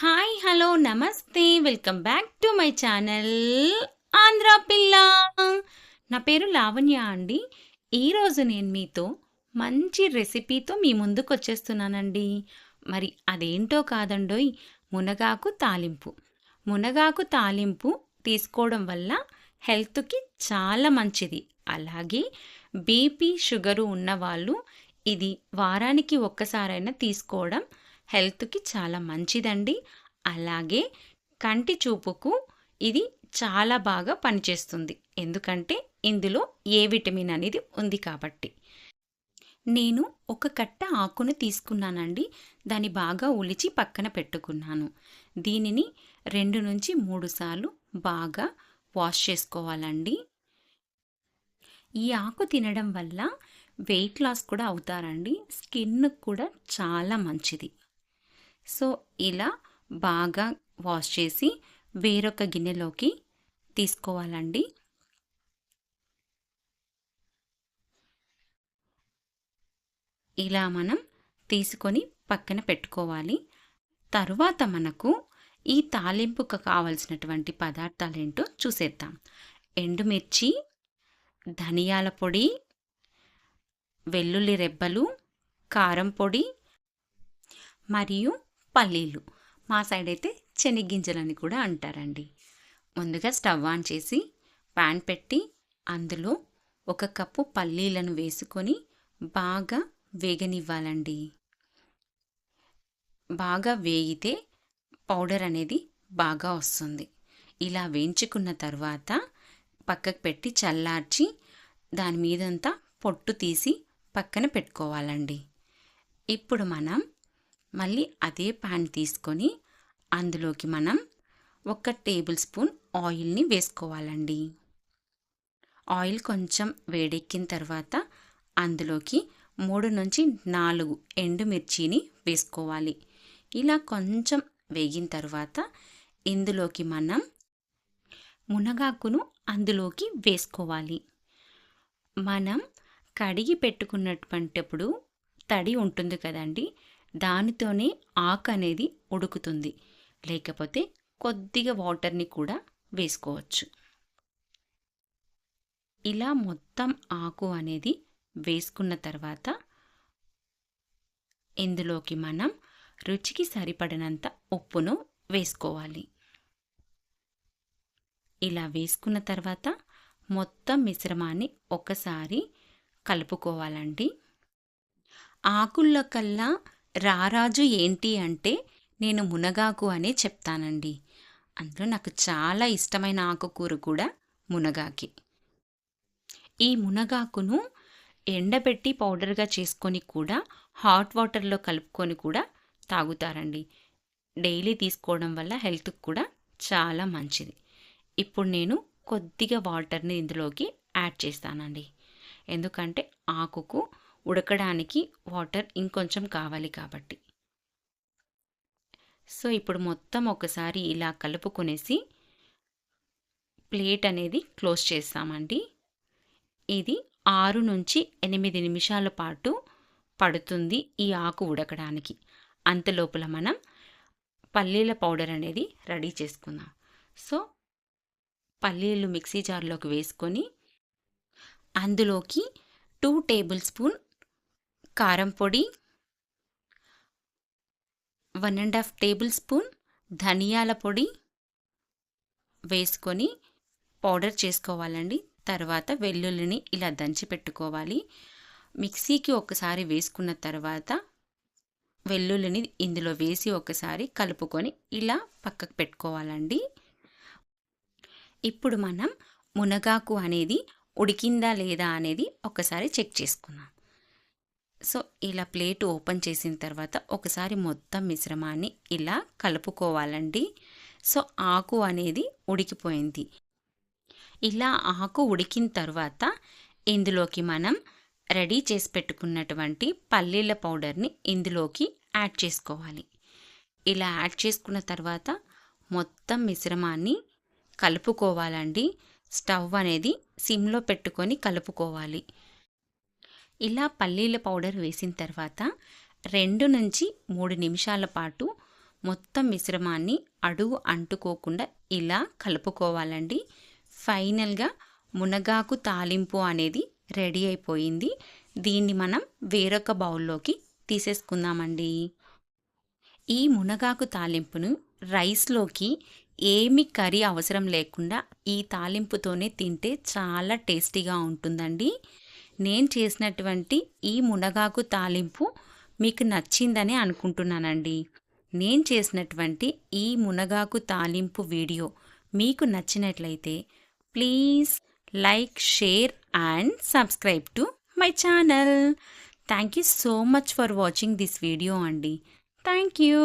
Hi hello నమస్తే. Welcome back to my channel Andhra పిల్ల నా పేరు లావణ్య అండి. ఈరోజు నేను మీతో మంచి రెసిపీతో మీ ముందుకు వచ్చేస్తున్నానండి. మరి అదేంటో కాదండోయ్ మునగాకు తాలింపు. మునగాకు తాలింపు తీసుకోవడం వల్ల హెల్త్కి చాలా మంచిది. అలాగే బీపీ షుగరు ఉన్నవాళ్ళు ఇది వారానికి ఒక్కసారైనా తీసుకోవడం హెల్త్కి చాలా మంచిదండి. అలాగే కంటి చూపుకు ఇది చాలా బాగా పనిచేస్తుంది. ఎందుకంటే ఇందులో ఏ విటమిన్ అనేది ఉంది కాబట్టి. నేను ఒక కట్ట ఆకును తీసుకున్నానండి. దాన్ని బాగా ఉలిచి పక్కన పెట్టుకున్నాను. దీనిని రెండు నుంచి మూడు సార్లు బాగా వాష్ చేసుకోవాలండి. ఈ ఆకు తినడం వల్ల వెయిట్ లాస్ కూడా అవుతారండి. స్కిన్ కూడా చాలా మంచిది. సో ఇలా బాగా వాష్ చేసి వేరొక గిన్నెలోకి తీసుకోవాలండి. ఇలా మనం తీసుకొని పక్కన పెట్టుకోవాలి. తరువాత మనకు ఈ తాలింపుకు కావలసినటువంటి పదార్థాలు ఏంటో చూసేద్దాం. ఎండుమిర్చి ధనియాల పొడి వెల్లుల్లి రెబ్బలు కారం పొడి మరియు పల్లీలు. మా సైడ్ అయితే శనగ్గింజలని కూడా అంటారండి. ముందుగా స్టవ్ ఆన్ చేసి ప్యాన్ పెట్టి అందులో ఒక కప్పు పల్లీలను వేసుకొని బాగా వేగనివ్వాలండి. బాగా వేగితే పౌడర్ అనేది బాగా వస్తుంది. ఇలా వేయించుకున్న తర్వాత పక్కకు పెట్టి చల్లార్చి దాని మీదంతా పొట్టు తీసి పక్కన పెట్టుకోవాలండి. ఇప్పుడు మనం మళ్ళీ అదే ప్యాన్ తీసుకొని అందులోకి మనం ఒక టేబుల్ స్పూన్ ఆయిల్ని వేసుకోవాలండి. ఆయిల్ కొంచెం వేడెక్కిన తర్వాత అందులోకి మూడు నుంచి నాలుగు ఎండుమిర్చిని వేసుకోవాలి. ఇలా కొంచెం వేగిన తర్వాత ఇందులోకి మనం మునగాకును అందులోకి వేసుకోవాలి. మనం కడిగి పెట్టుకున్నటువంటిప్పుడు తడి ఉంటుంది కదండి దానితోనే ఆకు అనేది ఉడుకుతుంది. లేకపోతే కొద్దిగా వాటర్ని కూడా వేసుకోవచ్చు. ఇలా మొత్తం ఆకు అనేది వేసుకున్న తర్వాత ఇందులోకి మనం రుచికి సరిపడినంత ఉప్పును వేసుకోవాలి. ఇలా వేసుకున్న తర్వాత మొత్తం మిశ్రమాన్ని ఒకసారి కలుపుకోవాలండి. ఆకుల్లో కల్లా రారాజు ఏంటి అంటే నేను మునగాకు అనే చెప్తానండి. అందులో నాకు చాలా ఇష్టమైన ఆకుకూర కూడా మునగాకి. ఈ మునగాకును ఎండబెట్టి పౌడర్గా చేసుకొని కూడా హాట్ వాటర్లో కలుపుకొని కూడా తాగుతారండి. డైలీ తీసుకోవడం వల్ల హెల్త్కి కూడా చాలా మంచిది. ఇప్పుడు నేను కొద్దిగా వాటర్ని ఇందులోకి యాడ్ చేస్తానండి. ఎందుకంటే ఆకుకు ఉడకడానికి వాటర్ ఇంకొంచెం కావాలి కాబట్టి. సో ఇప్పుడు మొత్తం ఒకసారి ఇలా కలుపుకునేసి ప్లేట్ అనేది క్లోజ్ చేస్తామండి. ఇది ఆరు నుంచి ఎనిమిది నిమిషాల పాటు పడుతుంది ఈ ఆకు ఉడకడానికి. అంతలోపల మనం పల్లీల పౌడర్ అనేది రెడీ చేసుకుందాం. సో పల్లీలు మిక్సీ జార్లోకి వేసుకొని అందులోకి టూ టేబుల్ స్పూన్ కారం పొడి one and half tablespoon ధనియాల పొడి వేసుకొని పౌడర్ చేసుకోవాలండి. తర్వాత వెల్లుల్లిని ఇలా దంచి పెట్టుకోవాలి. మిక్సీకి ఒకసారి వేసుకున్న తర్వాత వెల్లుల్లిని ఇందులో వేసి ఒకసారి కలుపుకొని ఇలా పక్కకు పెట్టుకోవాలండి. ఇప్పుడు మనం మునగాకు అనేది ఉడికిందా లేదా అనేది ఒకసారి చెక్ చేసుకుందాం. సో ఇలా ప్లేట్ ఓపెన్ చేసిన తర్వాత ఒకసారి మొత్తం మిశ్రమాన్ని ఇలా కలుపుకోవాలండి. సో ఆకు అనేది ఉడికిపోయింది. ఇలా ఆకు ఉడికిన తర్వాత ఇందులోకి మనం రెడీ చేసి పెట్టుకున్నటువంటి పల్లీల పౌడర్ని ఇందులోకి యాడ్ చేసుకోవాలి. ఇలా యాడ్ చేసుకున్న తర్వాత మొత్తం మిశ్రమాన్ని కలుపుకోవాలండి. స్టవ్ అనేది సిమ్లో పెట్టుకొని కలుపుకోవాలి. ఇలా పల్లీల పౌడర్ వేసిన తర్వాత రెండు నుంచి మూడు నిమిషాల పాటు మొత్తం మిశ్రమాన్ని అడుగు అంటుకోకుండా ఇలా కలుపుకోవాలండి. ఫైనల్గా మునగాకు తాలింపు అనేది రెడీ అయిపోయింది. దీన్ని మనం వేరొక బౌల్లోకి తీసేసుకుందామండి. ఈ మునగాకు తాలింపును రైస్లోకి ఏమి కర్రీ అవసరం లేకుండా ఈ తాలింపుతోనే తింటే చాలా టేస్టీగా ఉంటుందండి. నేను చేసినటువంటి ఈ మునగాకు తాలింపు మీకు నచ్చిందని అనుకుంటున్నానండి. నేను చేసినటువంటి ఈ మునగాకు తాలింపు వీడియో మీకు నచ్చినట్లయితే please like share and subscribe to my channel. Thank you so much for watching this video అండి. Thank you.